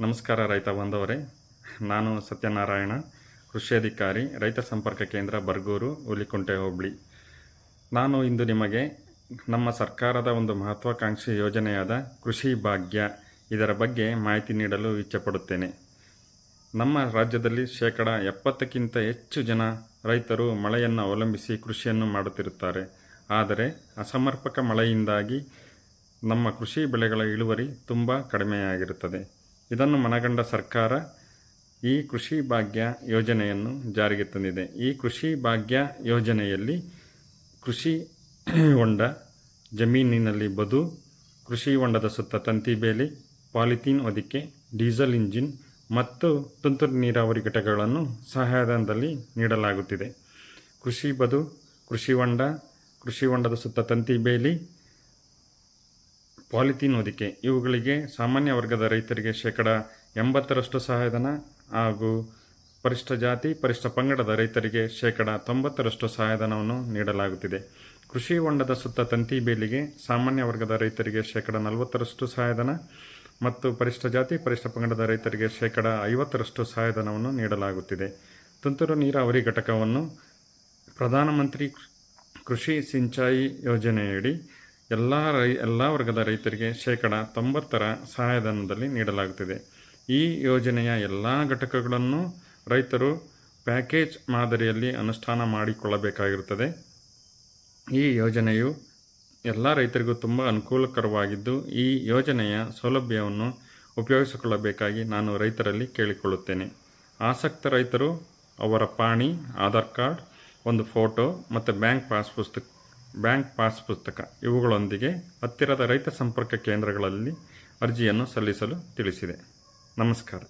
ನಮಸ್ಕಾರ ರೈತ ಬಂದವರೇ ನಾನು ಸತ್ಯನಾರಾಯಣ, ಕೃಷಿ ಅಧಿಕಾರಿ, ರೈತ ಸಂಪರ್ಕ ಕೇಂದ್ರ ಬರ್ಗೂರು, ಹುಲಿಕುಂಟೆ ಹೋಬಳಿ. ನಾನು ಇಂದು ನಿಮಗೆ ನಮ್ಮ ಸರ್ಕಾರದ ಒಂದು ಮಹತ್ವಾಕಾಂಕ್ಷಿ ಯೋಜನೆಯಾದ ಕೃಷಿ ಭಾಗ್ಯ ಇದರ ಬಗ್ಗೆ ಮಾಹಿತಿ ನೀಡಲು ಇಚ್ಛೆಪಡುತ್ತೇನೆ. ನಮ್ಮ ರಾಜ್ಯದಲ್ಲಿ ಶೇಕಡ ಎಪ್ಪತ್ತಕ್ಕಿಂತ ಹೆಚ್ಚು ಜನ ರೈತರು ಮಳೆಯನ್ನು ಅವಲಂಬಿಸಿ ಕೃಷಿಯನ್ನು ಮಾಡುತ್ತಿರುತ್ತಾರೆ. ಆದರೆ ಅಸಮರ್ಪಕ ಮಳೆಯಿಂದಾಗಿ ನಮ್ಮ ಕೃಷಿ ಬೆಳೆಗಳ ಇಳುವರಿ ತುಂಬ ಕಡಿಮೆಯಾಗಿರುತ್ತದೆ. ಇದನ್ನು ಮನಗಂಡ ಸರ್ಕಾರ ಈ ಕೃಷಿ ಭಾಗ್ಯ ಯೋಜನೆಯನ್ನು ಜಾರಿಗೆ ತಂದಿದೆ. ಈ ಕೃಷಿ ಭಾಗ್ಯ ಯೋಜನೆಯಲ್ಲಿ ಕೃಷಿ ಹೊಂಡ, ಜಮೀನಿನಲ್ಲಿ ಬದು, ಕೃಷಿ ಹೊಂಡದ ಸುತ್ತ ತಂತಿ ಬೇಲಿ, ಪಾಲಿಥೀನ್ ಹೊದಿಕೆ, ಡೀಸೆಲ್ ಇಂಜಿನ್ ಮತ್ತು ತುಂತುರು ನೀರಾವರಿ ಘಟಕಗಳನ್ನು ಸಹಾಯಧನದಲ್ಲಿ ನೀಡಲಾಗುತ್ತಿದೆ. ಕೃಷಿ ಬದು, ಕೃಷಿ ಹೊಂಡ, ಕೃಷಿ ಹೊಂಡದ ಸುತ್ತ ತಂತಿ ಬೇಲಿ ಪಾಲಿಥೀನ್ ಹೊದಿಕೆ ಇವುಗಳಿಗೆ ಸಾಮಾನ್ಯ ವರ್ಗದ ರೈತರಿಗೆ ಶೇಕಡ ಎಂಬತ್ತರಷ್ಟು ಸಹಾಯಧನ ಹಾಗೂ ಪರಿಷ್ಠ ಜಾತಿ, ಪರಿಷ್ಠ ಪಂಗಡದ ರೈತರಿಗೆ ಶೇಕಡ ತೊಂಬತ್ತರಷ್ಟು ಸಹಾಯಧನವನ್ನು ನೀಡಲಾಗುತ್ತಿದೆ. ಕೃಷಿ ಹೊಂಡದ ಸುತ್ತ ತಂತಿ ಬೇಲಿಗೆ ಸಾಮಾನ್ಯ ವರ್ಗದ ರೈತರಿಗೆ ಶೇಕಡ ನಲವತ್ತರಷ್ಟು ಸಹಾಯಧನ ಮತ್ತು ಪರಿಷ್ಠ ಜಾತಿ, ಪರಿಷ್ಠ ಪಂಗಡದ ರೈತರಿಗೆ ಶೇಕಡ ಐವತ್ತರಷ್ಟು ಸಹಾಯಧನವನ್ನು ನೀಡಲಾಗುತ್ತಿದೆ. ತುಂತುರು ನೀರಾವರಿ ಘಟಕವನ್ನು ಪ್ರಧಾನಮಂತ್ರಿ ಕೃಷಿ ಸಿಂಚಾಯಿ ಯೋಜನೆಯಡಿ ಎಲ್ಲ ರೈ, ಎಲ್ಲ ವರ್ಗದ ರೈತರಿಗೆ ಶೇಕಡ ತೊಂಬತ್ತರ ಸಹಾಯಧನದಲ್ಲಿ ನೀಡಲಾಗುತ್ತಿದೆ. ಈ ಯೋಜನೆಯ ಎಲ್ಲ ಘಟಕಗಳನ್ನು ರೈತರು ಪ್ಯಾಕೇಜ್ ಮಾದರಿಯಲ್ಲಿ ಅನುಷ್ಠಾನ ಮಾಡಿಕೊಳ್ಳಬೇಕಾಗಿರುತ್ತದೆ. ಈ ಯೋಜನೆಯು ಎಲ್ಲ ರೈತರಿಗೂ ತುಂಬ ಅನುಕೂಲಕರವಾಗಿದ್ದು, ಈ ಯೋಜನೆಯ ಸೌಲಭ್ಯವನ್ನು ಉಪಯೋಗಿಸಿಕೊಳ್ಳಬೇಕಾಗಿ ನಾನು ರೈತರಲ್ಲಿ ಕೇಳಿಕೊಳ್ಳುತ್ತೇನೆ. ಆಸಕ್ತ ರೈತರು ಅವರ ಪಾಣಿ, ಆಧಾರ್ ಕಾರ್ಡ್, ಒಂದು ಫೋಟೋ ಮತ್ತು ಬ್ಯಾಂಕ್ ಪಾಸ್ ಪುಸ್ತಕ ಬ್ಯಾಂಕ್ ಪಾಸ್ ಪುಸ್ತಕ. ಇವುಗಳೊಂದಿಗೆ ಹತ್ತಿರದ ರೈತ ಸಂಪರ್ಕ ಕೇಂದ್ರಗಳಲ್ಲಿ ಅರ್ಜಿಯನ್ನು ಸಲ್ಲಿಸಲು ತಿಳಿಸಿದೆ. ನಮಸ್ಕಾರ.